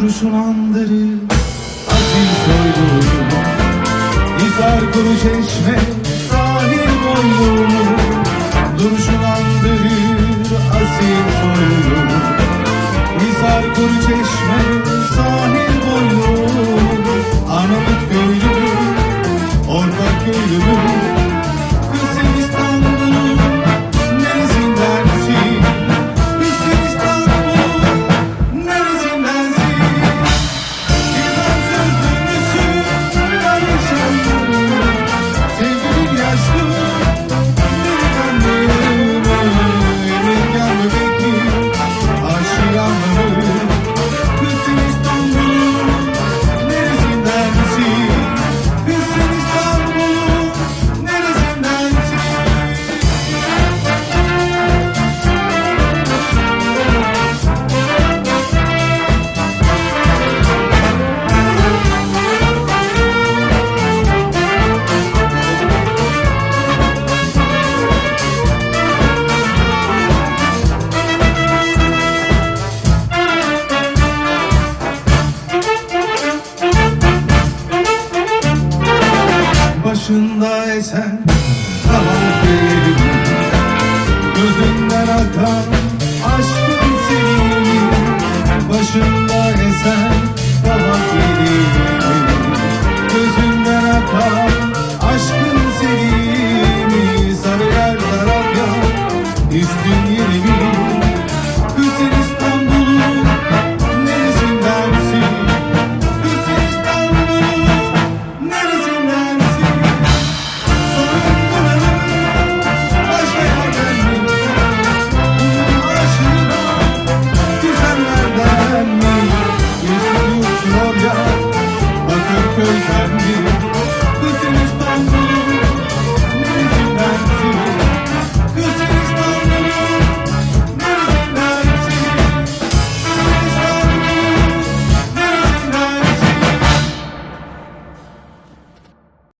kurşun andırır Asil soyluğuma İzar kuru çeşme başında esen Kalan değil Gözünden akan aşkın senin Başında esen Kalan değil Gözünden akan aşkın senin Sarıyer taraf ya İstin